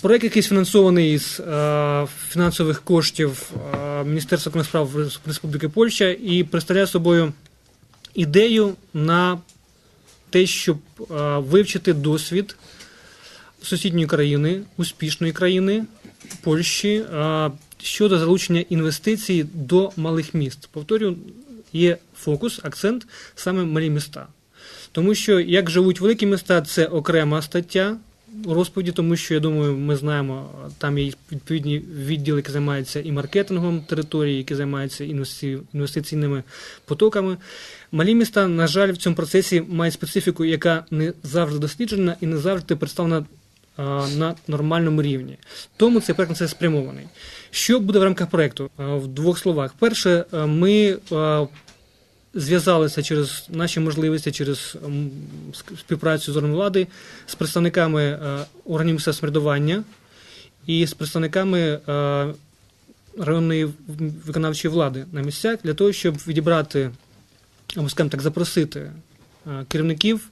Проект, який фінансований з е, фінансових коштів е, Міністерства справ Республіки Польща і представляє собою ідею на те, щоб е, вивчити досвід сусідньої країни, успішної країни Польщі щодо залучення інвестицій до малих міст. Повторюю, є фокус, акцент саме малі міста. Тому що як живуть великі міста, це окрема стаття розповіді, тому що я думаю, ми знаємо, там є відповідні відділи, які займаються і маркетингом території, які займаються інвести- інвестиційними потоками. Малі міста, на жаль, в цьому процесі мають специфіку, яка не завжди досліджена і не завжди представлена на нормальному рівні. Тому цей проект на це спрямований. Що буде в рамках проекту? В двох словах. Перше, ми зв'язалися через наші можливості, через співпрацю з органами влади з представниками е, органів місцевого самоврядування і з представниками е, районної виконавчої влади на місцях для того, щоб відібрати, або скажімо так, запросити е, керівників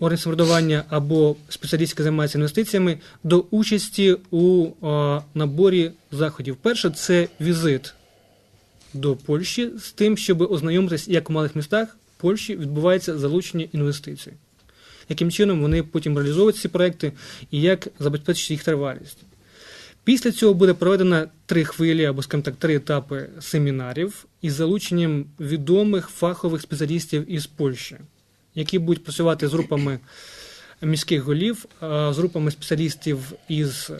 органів самоврядування або спеціалістів, які займаються інвестиціями, до участі у наборі заходів. Перше це візит до Польщі з тим, щоб ознайомитися, як у малих містах Польщі відбувається залучення інвестицій. Яким чином вони потім реалізовують ці проекти і як забезпечити їх тривалість. Після цього буде проведено три хвилі або, скажімо так, три етапи семінарів із залученням відомих фахових спеціалістів із Польщі, які будуть працювати з групами міських голів, е, з групами спеціалістів із е,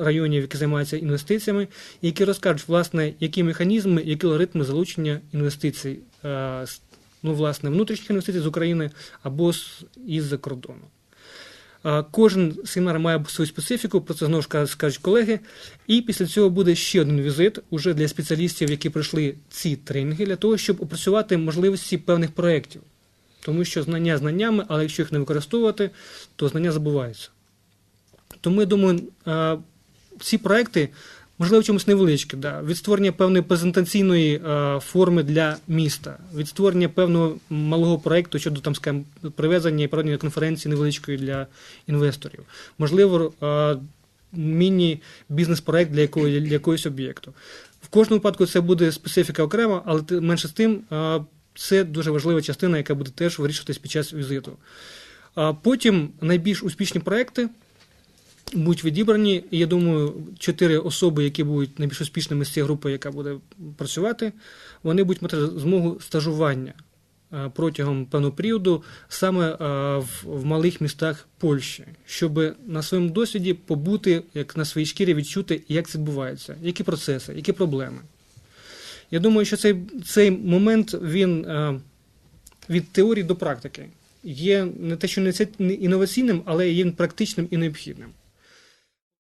районів, які займаються інвестиціями, які розкажуть, власне, які механізми, які алгоритми залучення інвестицій, е, ну, власне, внутрішніх інвестицій з України або із-за кордону. Кожен семінар має свою специфіку, про це знову ж скажуть колеги. І після цього буде ще один візит уже для спеціалістів, які пройшли ці тренінги, для того, щоб опрацювати можливості певних проєктів. Тому що знання знаннями, але якщо їх не використовувати, то знання забуваються. Тому я думаю, е, ці проекти, можливо, чомусь невеличкі, да, від створення певної презентаційної е, форми для міста, від створення певного малого проекту щодо там, скажімо, привезення і проведення конференції невеличкої для інвесторів. Можливо, е, міні-бізнес-проект для, якої, для якогось об'єкту. В кожному випадку це буде специфіка окрема, але менше з тим, це дуже важлива частина, яка буде теж вирішуватись під час візиту. А потім найбільш успішні проекти будуть відібрані. Я думаю, чотири особи, які будуть найбільш успішними з цієї групи, яка буде працювати, вони будуть мати змогу стажування протягом певного періоду саме в малих містах Польщі, щоб на своєму досвіді побути, як на своїй шкірі відчути, як це відбувається, які процеси, які проблеми. Я думаю, що цей, цей момент він е, від теорії до практики є не те, що не це- інноваційним, але є практичним і необхідним.